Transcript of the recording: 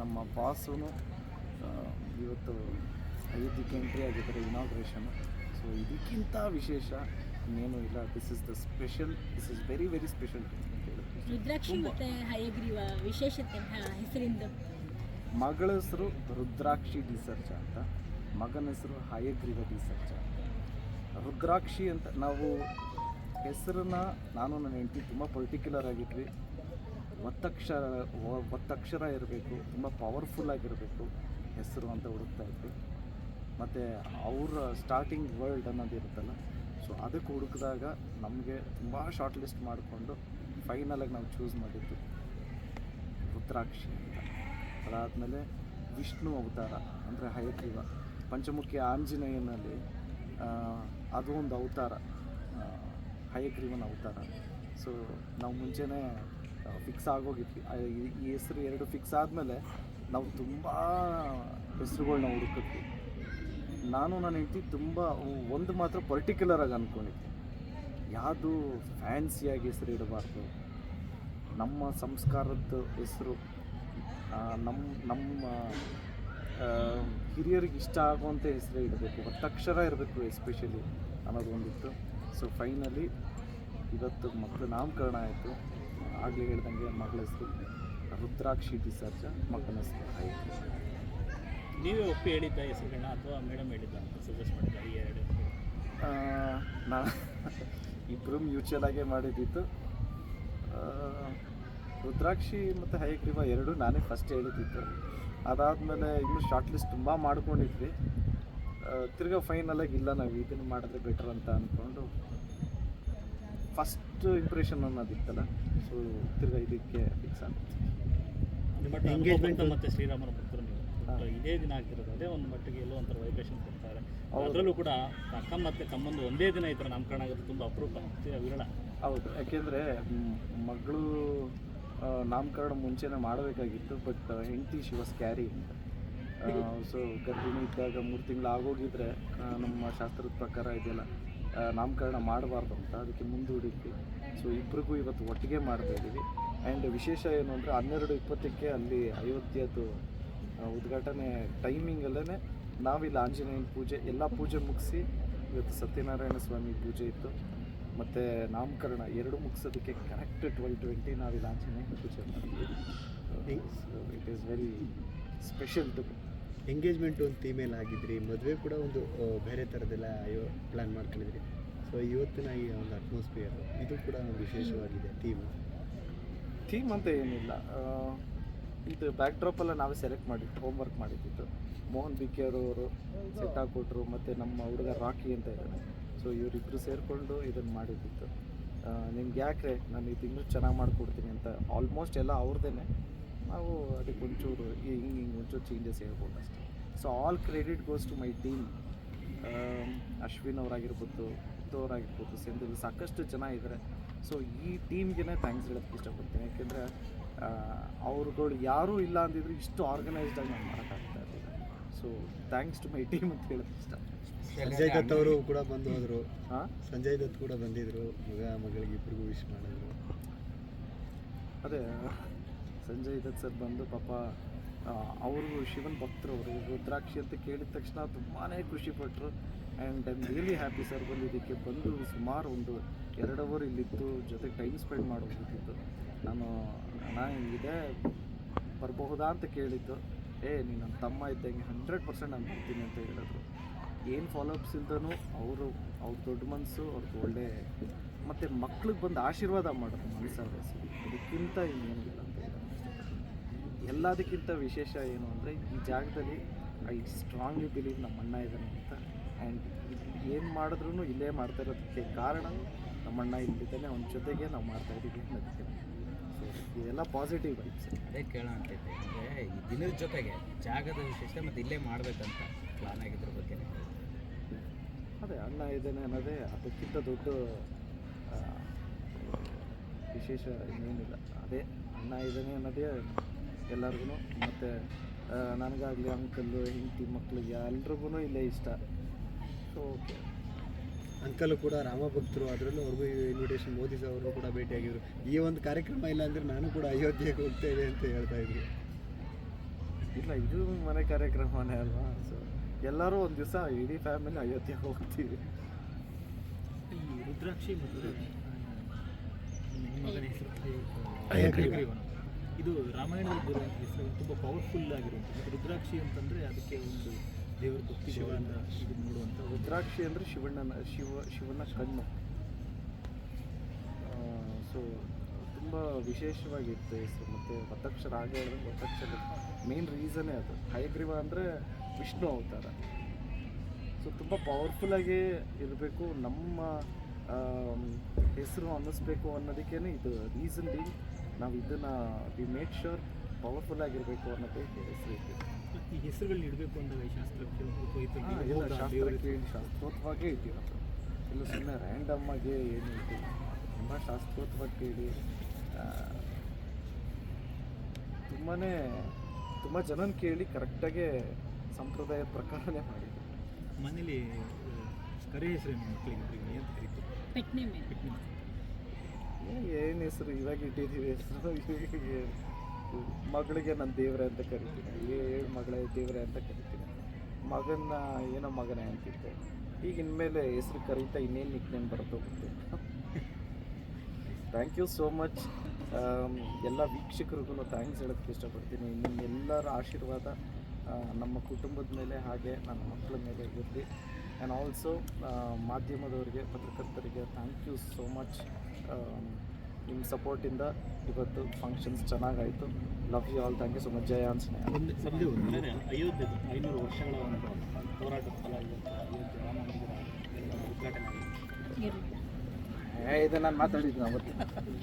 ನಮ್ಮ ಬಾಸುನು ಇವತ್ತು ಅಯೋಧ್ಯಕ್ಕೆ ಎಂಟ್ರಿ ಆಗಿದ್ದಾರೆ ಇನಾಗ್ರೇಷನ್ ಸೊ ಇದಕ್ಕಿಂತ ವಿಶೇಷ ಇನ್ನೇನು ಇಲ್ಲ. This is the special this is very very special rudraksha. ಮತ್ತೆ ಹಯಗ್ರೀವ ವಿಶೇಷತೆ ಹೆಸರಿಂದ. ಮಗಳ ಹೆಸರು ರುದ್ರಾಕ್ಷಿ ಡಿಸರ್ಜ ಅಂತ ಮಗನ ಹೆಸರು ಹಯಗ್ರೀವ ಡಿಸರ್ಜ ಅಂತ. ರುದ್ರಾಕ್ಷಿ ಅಂತ ನಾವು ಹೆಸರನ್ನ ನಾನು ನನ್ನ ಹೆಂಡತಿ ತುಂಬ ಪರ್ಟಿಕ್ಯುಲರ್ ಆಗಿದ್ವಿ. ಒತ್ತಕ್ಷರ ಒತ್ತಕ್ಷರ ಇರಬೇಕು, ತುಂಬ ಪವರ್ಫುಲ್ ಆಗಿರಬೇಕು, ಹೆಸರು ಅಂತ ಹುಡುಕ್ತಾ ಇದ್ವಿ. ಮತ್ತು ಅವರ ಸ್ಟಾರ್ಟಿಂಗ್ ವರ್ಲ್ಡ್ ಅನ್ನೋದು ಇರುತ್ತಲ್ಲ ಸೊ ಅದಕ್ಕೆ ಹುಡುಕಿದಾಗ ನಮಗೆ ತುಂಬ ಶಾರ್ಟ್ ಲಿಸ್ಟ್ ಮಾಡಿಕೊಂಡು ಫೈನಲಾಗಿ ನಾವು ಚೂಸ್ ಮಾಡಿದ್ದು ರುದ್ರಾಕ್ಷಿ ಅಂತ. ಅದಾದಮೇಲೆ ವಿಷ್ಣು ಅವತಾರ ಅಂದರೆ ಹಯಗ್ರೀವ, ಪಂಚಮುಖಿ ಆಂಜನೇಯನಲ್ಲಿ ಅದು ಒಂದು ಅವತಾರ ಹಯಗ್ರೀವನ ಅವತಾರ. ಸೊ ನಾವು ಮುಂಚೆನೇ ಫಿಕ್ಸ್ ಆಗೋಗಿತ್ತು. ಈ- ಹೆಸರು ಎರಡು ಫಿಕ್ಸ್ ಆದಮೇಲೆ ನಾವು ತುಂಬ ಹೆಸರುಗಳ್ನ ಹುಡುಕಿದ್ವಿ ನಾನು, ನನ್ನ ಹೆಂಡತಿ ತುಂಬ ಒಂದು ಮಾತ್ರ ಪರ್ಟಿಕ್ಯುಲರ್ ಆಗಿ ಅಂದ್ಕೊಂಡಿದ್ದೆ ಯಾವುದು ಫ್ಯಾನ್ಸಿಯಾಗಿ ಹೆಸರು ಇಡಬಾರ್ದು? ನಮ್ಮ ಸಂಸ್ಕಾರದ ಹೆಸರು ನಮ್ಮ ನಮ್ಮ ಹಿರಿಯರಿಗೆ ಇಷ್ಟ ಆಗುವಂಥ ಹೆಸರೇ ಇಡಬೇಕು. ಒತ್ತಕ್ಷರ ಇರಬೇಕು ಎಸ್ಪೆಷಲಿ ಅನ್ನೋದು ಒಂದಿತ್ತು. ಸೊ ಫೈನಲಿ ಇವತ್ತು ಮಕ್ಕಳು ನಾಮಕರಣ ಆಯಿತು. ಆಗಲೇ ಹೇಳ್ದಂಗೆ ಮಗಳ ಹೆಸರು ರುದ್ರಾಕ್ಷಿ ಡಿಸರ್ಜ ಮಕ್ಕಳ ಹೆಸರು ಆಯಿತು ನೀವೇ ಒಪ್ಪಿ ಹೇಳಿದ್ದ ಹೆಸರುಗಳನ್ನ ಅಥವಾ ಮೇಡಮ್ ಹೇಳಿದ್ದ ಸಜೆಸ್ಟ್ ಮಾಡಿದ್ದ ಈ ಎರಡು ನಾ ಇಬ್ಬರು ಮ್ಯೂಚುವಲ್ ಆಗೇ ಮಾಡಿದ್ದಿತ್ತು. ರುದ್ರಾಕ್ಷಿ ಮತ್ತು ಹಯಗ್ರೀವ ಎರಡು ನಾನೇ ಫಸ್ಟ್ ಹೇಳಿದ್ದಿತ್ತು. ಅದಾದಮೇಲೆ ಇನ್ನೂ ಶಾರ್ಟ್ ಲಿಸ್ಟ್ ತುಂಬ ಮಾಡ್ಕೊಂಡಿದ್ವಿ. ತಿರ್ಗಾ ಫೈನಲಾಗಿ ಇಲ್ಲ ನಾವು ಇದನ್ನು ಮಾಡಿದ್ರೆ ಬೆಟರ್ ಅಂತ ಅಂದ್ಕೊಂಡು ಫಸ್ಟ್ ಇಂಪ್ರೆಷನ್ ಅನ್ನೋದಿತ್ತಲ್ಲ. ಸೊ ತಿರ್ಗಾ ಇದಕ್ಕೆ ಫಿಕ್ಸ್ ಆಗುತ್ತೆ. ಬಟ್ ಎಂಗೇಜ್ಮೆಂಟ್ ಮತ್ತೆ ಶ್ರೀರಾಮನ ಭಕ್ತರು ನೀವು. ಇದೇ ದಿನ ಆಗ್ತಿರೋದು. ಅದೇ ಒಂದು ಮಟ್ಟಿಗೆ ಎಲ್ಲೋ ಒಂಥರ ವೈಬ್ರೇಷನ್ ಕೊಡ್ತಾರೆ. ಅದರಲ್ಲೂ ಕೂಡ ಅಕ್ಕ ಮತ್ತೆ ತಮ್ಮಂದು ಒಂದೇ ದಿನ ಈ ಥರ ನಾಮಕರಣ ಆಗೋದು ತುಂಬ ಅಪರೂಪ. ವಿರಳ. ಹೌದು. ಯಾಕೆಂದರೆ ಮಗಳು ನಾಮಕರಣ ಮುಂಚೆನೇ ಮಾಡಬೇಕಾಗಿತ್ತು ಬಟ್ ಹೆಂಡತಿ ಶಿ ವಾಸ್ ಕ್ಯಾರಿ ಸೊ ಗರ್ಭಿಣಿ ಇದ್ದಾಗ ಮೂರು ತಿಂಗಳು ಆಗೋಗಿದ್ರೆ ನಮ್ಮ ಶಾಸ್ತ್ರದ ಪ್ರಕಾರ ಇದೆಲ್ಲ. ಆ, ನಾಮಕರಣ ಮಾಡಬಾರ್ದು ಅಂತ ಅದಕ್ಕೆ ಮುಂದೂಡಿದ್ವಿ ಸೊ ಇಬ್ಬರಿಗೂ ಇವತ್ತು ಒಟ್ಟಿಗೆ ಮಾಡ್ತಾ ಇದ್ದೀವಿ. ಆ್ಯಂಡ್ ವಿಶೇಷ ಏನು ಅಂದರೆ ಹನ್ನೆರಡು ಇಪ್ಪತ್ತಕ್ಕೆ ಅಲ್ಲಿ ಅಯೋಧ್ಯದ್ದು ಉದ್ಘಾಟನೆ ಟೈಮಿಂಗಲ್ಲೇ ನಾವಿಲ್ಲಿ ಆಂಜನೇಯನ ಪೂಜೆ, ಎಲ್ಲ ಪೂಜೆ ಮುಗಿಸಿ ಇವತ್ತು ಸತ್ಯನಾರಾಯಣ ಸ್ವಾಮಿ ಪೂಜೆ ಇತ್ತು. ಮತ್ತು ನಾಮಕರಣ ಎರಡು ಮುಗಿಸೋದಕ್ಕೆ ಕರೆಕ್ಟ್ ಟ್ವೆಲ್ ಟ್ವೆಂಟಿ ನಾವಿಲ್ಲಿ ಆಂಜನೇಯನ ಪೂಜೆ ಮಾಡಿದ್ವಿ it is very special to engagement ಒಂದು ಥೀಮೇಲೆ ಆಗಿದ್ರಿ, ಮದುವೆ ಕೂಡ ಒಂದು ಬೇರೆ ಥರದ್ದೆಲ್ಲ ಪ್ಲ್ಯಾನ್ ಮಾಡ್ಕೊಂಡಿದ್ರಿ. ಸೊ ಇವತ್ತಿನ ಈ ಒಂದು ಅಟ್ಮಾಸ್ಫಿಯರ್ ಇದು ಕೂಡ ಒಂದು ವಿಶೇಷವಾಗಿದೆ ಥೀಮ್ ಥೀಮ್ ಅಂತ ಏನಿಲ್ಲ. ಇದು ಬ್ಯಾಕ್ ಡ್ರಾಪೆಲ್ಲ ನಾವೇ ಸೆಲೆಕ್ಟ್ ಮಾಡಿದ್ದು. ಹೋಮ್ ವರ್ಕ್ ಮಾಡಿದ್ದಿತ್ತು ಮೋಹನ್ ಅವರು ಸೆಟ್ ಹಾಕ್ಕೊಟ್ರು ಮತ್ತು ನಮ್ಮ ಹುಡುಗ ರಾಕಿ ಅಂತ ಇದ್ದಾನೆ. ಸೊ ಇವರಿಬ್ಬರು ಸೇರಿಕೊಂಡು ಇದನ್ನು ಮಾಡಿದ್ದಿತ್ತು ನಿಮ್ಗೆ ಯಾಕೆ ನಾನು ಇದು ಇನ್ನೂ ಚೆನ್ನಾಗಿ ಮಾಡಿಕೊಡ್ತೀನಿ ಅಂತ ಆಲ್ಮೋಸ್ಟ್ ಎಲ್ಲ ಅವ್ರದ್ದೇ ನಾವು ಅದಕ್ಕೆ ಒಂಚೂರು ಈ ಹಿಂಗೆ ಒಂಚೂರು ಚೇಂಜಸ್ ಹೇಳ್ಬೋದು ಅಷ್ಟೇ so all credit goes to my team Ashwin ಅವರಾಗಿರ್ಬೋದು ಅವರಾಗಿರ್ಬೋದು ಸಿಂಧು ಸಾಕಷ್ಟು ಜನ ಇದ್ದಾರೆ ಸೊ ಈ ಟೀಮ್ಗೆ ಥ್ಯಾಂಕ್ಸ್ ಹೇಳೋಕ್ಕೆ ಇಷ್ಟಪಡ್ತೀನಿ. ಯಾಕೆಂದರೆ ಅವ್ರುಗಳು ಯಾರೂ ಇಲ್ಲ ಅಂದಿದ್ರು ಇಷ್ಟು ಆರ್ಗನೈಸ್ಡಾಗಿ ನಾನು ಮಾಡೋಕ್ಕಾಗ್ತಾ ಇರಲಿಲ್ಲ. So thanks to my team ಅಂತ ಹೇಳೋಕ್ಕೆ ಇಷ್ಟ. ಸಂಜಯ್ ದತ್ ಅವರು ಕೂಡ ಬಂದು ಹೋದರು ಹಾಂ? ಸಂಜಯ್ ದತ್ ಕೂಡ ಬಂದಿದ್ರು. ಮಗ ಮಗಳಿಗೆ ಇಬ್ಬರಿಗೂ ವಿಶ್ ಮಾಡಿದ್ರು. ಅದೇ ಸಂಜಯ್ ದತ್ ಸರ್ ಬಂದು ಪಾಪ ಅವರು ಶಿವನ್ ಭಕ್ತರು ಅವರು, ರುದ್ರಾಕ್ಷಿ ಅಂತ ಕೇಳಿದ ತಕ್ಷಣ ತುಂಬಾ ಖುಷಿಪಟ್ಟರು and I am really happy sir ಬಂದು ಇದಕ್ಕೆ ಬಂದು ಸುಮಾರು ಒಂದು ಎರಡು ಅವರ್ ಇಲ್ಲಿದ್ದು ಜೊತೆಗೆ ಟೈಮ್ ಸ್ಪೆಂಡ್ ಮಾಡಬಹುದಿತ್ತು ನಾನು ನಾನು ಹಿಂಗಿದೆ, ಬರಬಹುದಾ ಅಂತ ಕೇಳಿದ್ದು. ಏ, ನೀನು ನನ್ನ ತಮ್ಮ ಇದ್ದಂಗೆ ಹಂಡ್ರೆಡ್ ಪರ್ಸೆಂಟ್ ನಾನು ಬರ್ತೀನಿ ಅಂತ ಹೇಳಿದ್ರು. ಏನು ಫಾಲೋಅಪ್ಸ್ ಇಲ್ದನು ಅವರು, ಅವ್ರ ದೊಡ್ಡ ಮನಸ್ಸು ಅವ್ರದ್ದು ಒಳ್ಳೆ, ಮತ್ತು ಮಕ್ಳಿಗೆ ಬಂದು ಆಶೀರ್ವಾದ ಮಾಡೋದು ಮನಸ್ಸಾಗ ಅದಕ್ಕಿಂತ ಇನ್ನೇನಿಲ್ಲ. ಎಲ್ಲದಕ್ಕಿಂತ ವಿಶೇಷ ಏನು ಅಂದರೆ ಈ ಜಾಗದಲ್ಲಿ ಐ ಸ್ಟ್ರಾಂಗ್ಲಿ ಬಿಲೀವ್ ನಮ್ಮ ಅಣ್ಣ ಇದ್ದಾನೆ ಅಂತ. ಆ್ಯಂಡ್ ಏನು ಮಾಡಿದ್ರು ಇಲ್ಲೇ ಮಾಡ್ತಾ ಇರೋದಕ್ಕೆ ಕಾರಣ ನಮ್ಮ ಅಣ್ಣ ಇಲ್ಲಿದ್ದಾನೆ ಅವನ ಜೊತೆಗೆ ನಾವು ಮಾಡ್ತಾ ಇದ್ದೀವಿ ಅನ್ನೋದಕ್ಕೆ ಸೊ ಇದೆಲ್ಲ ಪಾಸಿಟಿವ್ ವೈಬ್ಸ್ ಅದೇ ಕೇಳೋಣ ಅಂತ ಇದ್ದೆ. ಅಂದರೆ ಈ ದಿನದ ಜೊತೆಗೆ ಜಾಗದ ವಿಶೇಷ ಮತ್ತು ಇಲ್ಲೇ ಮಾಡಬೇಕಂತ ಪ್ಲಾನ್ ಆಗಿದ್ರ ಬಗ್ಗೆ. ಅದೇ ಅಣ್ಣ ಇದ್ದಾನೆ ಅನ್ನೋದೇ ಅದಕ್ಕಿಂತ ದೊಡ್ಡ ವಿಶೇಷ ಇನ್ನೇನಿಲ್ಲ. ಅದೇ ಅಣ್ಣ ಇದ್ದಾನೆ ಅನ್ನೋದೇ ಎಲ್ಲರಿಗೂ ಮತ್ತು ನನಗಾಗಲಿ ಅಂಕಲ್ಲು ಹೆಂಡತಿ ಮಕ್ಕಳಿಗೆ ಎಲ್ರಿಗೂ ಇಲ್ಲೇ ಇಷ್ಟ. ಸೊ ಓಕೆ ಅಂಕಲ್ ಕೂಡ ರಾಮ ಭಕ್ತರು ಅದರಲ್ಲೂ ಅವ್ರಿಗೂ ಇನ್ವಿಟೇಷನ್ ಮೋದಿ ಸರ್ ಅವರು ಕೂಡ ಭೇಟಿಯಾಗಿದ್ದರು ಈ ಒಂದು ಕಾರ್ಯಕ್ರಮ ಇಲ್ಲ ಅಂದರೆ ನಾನು ಕೂಡ ಅಯೋಧ್ಯೆಗೆ ಹೋಗ್ತಾ ಇದೆ ಅಂತ ಹೇಳ್ತಾ ಇದ್ರು. ಇಲ್ಲ ಇದು ಮನೆ ಕಾರ್ಯಕ್ರಮನೇ ಅಲ್ವಾ? ಸೊ ಎಲ್ಲರೂ ಒಂದು ದಿವಸ ಇಡೀ ಫ್ಯಾಮಿಲಿ ಅಯೋಧ್ಯೆಗೆ ಹೋಗ್ತೀವಿ. ರುದ್ರಾಕ್ಷಿ ಮತ್ತು ಇದು ರಾಮಾಯಣದಲ್ಲಿ ಬರುವಂಥ ಹೆಸರು ತುಂಬ ಪವರ್ಫುಲ್ ಆಗಿರುವಂಥದ್ದು. ರುದ್ರಾಕ್ಷಿ ಅಂತಂದರೆ ಅದಕ್ಕೆ ಒಂದು ದೇವರ ಭಕ್ತಿ ಶಿವನ ಇದು ನೋಡುವಂಥ ರುದ್ರಾಕ್ಷಿ ಅಂದರೆ ಶಿವಣ್ಣನ ಶಿವ ಶಿವನ ಕಣ್ಣು. ಸೊ ತುಂಬ ವಿಶೇಷವಾಗಿತ್ತು ಹೆಸರು. ಮತ್ತು ವತಕ್ಷರ ಹಾಗೆ ಹೇಳಿದ್ರೆ ವತಕ್ಷರ ಮೇನ್ ರೀಸನ್ನೇ ಅದು. ಹಯಗ್ರೀವ ಅಂದರೆ ವಿಷ್ಣು ಅವತಾರ. ಸೊ ತುಂಬ ಪವರ್ಫುಲ್ಲಾಗಿ ಇರಬೇಕು ನಮ್ಮ ಹೆಸರು ಅನ್ನಿಸ್ಬೇಕು ಅನ್ನೋದಕ್ಕೇ ಇದು ರೀಸನ್ ಬಿ ನಾವು ಇದನ್ನು ವಿ ಮೇಕ್ ಶ್ಯೂರ್ ಪವರ್ಫುಲ್ ಆಗಿರಬೇಕು ಅನ್ನೋದೇ ಹೆಸರು ಈ ಹೆಸರುಗಳನ್ನ ಇಡಬೇಕು ಅಂದಾಗ ಶಾಸ್ತ್ರಕ್ಕೆ ಶಾಸ್ತ್ರೋತ್ವಾಗೇ ಇಟ್ಟಿರೋದು ಇಲ್ಲ ಸುಮ್ಮನೆ ರ್ಯಾಂಡಮ್ ಆಗಿ ಏನು ಇಟ್ಟಿಲ್ಲ ತುಂಬ ಶಾಸ್ತ್ರೋತ್ವಾಗಿ ಕೇಳಿ ತುಂಬಾ ತುಂಬ ಜನನ ಕೇಳಿ ಕರೆಕ್ಟಾಗೆ ಸಂಪ್ರದಾಯದ ಪ್ರಕಾರನೇ ಮಾಡಿದ್ರು ಮನೇಲಿ ಕರೆ ಹೆಸರು ಮಕ್ಕಳಿಗೆ ಅಂತ ಪೆಟ್ಟಿನ ಏನು ಹೆಸರು? ಇವಾಗ ಇಟ್ಟಿದ್ದೀವಿ ಹೆಸರು. ಮಗಳಿಗೆ ನಾನು ದೇವ್ರೆ ಅಂತ ಕರಿತೀನಿ. ಏಳು ಮಗಳೇ ದೇವ್ರೆ ಅಂತ ಕರಿತೀನಿ. ಮಗನ ಏನೋ ಮಗನೇ ಅಂತಿದ್ದೆ. ಈಗ ಇನ್ಮೇಲೆ ಹೆಸರು ಕರೀತಾ ಇನ್ನೇನು ನಿಕ್ ನೇಮ್ ಬರ್ತೋಗುತ್ತೆ ಥ್ಯಾಂಕ್ ಯು ಸೋ ಮಚ್ ಎಲ್ಲ ವೀಕ್ಷಕರಿಗೂ ಥ್ಯಾಂಕ್ಸ್ ಹೇಳೋಕ್ಕೆ ಇಷ್ಟಪಡ್ತೀನಿ. ನಿಮ್ಮೆಲ್ಲರ ಆಶೀರ್ವಾದ ನಮ್ಮ ಕುಟುಂಬದ ಮೇಲೆ ಹಾಗೆ ನನ್ನ ಮಕ್ಕಳ ಮೇಲೆ ಇರಲಿ ಆ್ಯಂಡ್ ಆಲ್ಸೋ ಮಾಧ್ಯಮದವರಿಗೆ, ಪತ್ರಕರ್ತರಿಗೆ ಥ್ಯಾಂಕ್ ಯು ಸೋ ಮಚ್ ನಿಮ್ಮ ಸಪೋರ್ಟಿಂದ ಇವತ್ತು functions ಚೆನ್ನಾಗಾಯಿತು. Love you all thank you so much ಜಯ ಆನ್ಸ್ನೇ ಅಯೋಧ್ಯೆ ಐನೂರು ವರ್ಷಗಳ ಒಂದು ಹೋರಾಟದ ಫಲ ಅಯೋಧ್ಯೆ ರಾಮ ಮಂದಿರ ಉದ್ಘಾಟನೆ ಆಗಿದೆ. ಇದು ನಾನು ಮಾತಾಡಿದ್ದೆ ಅವತ್ತು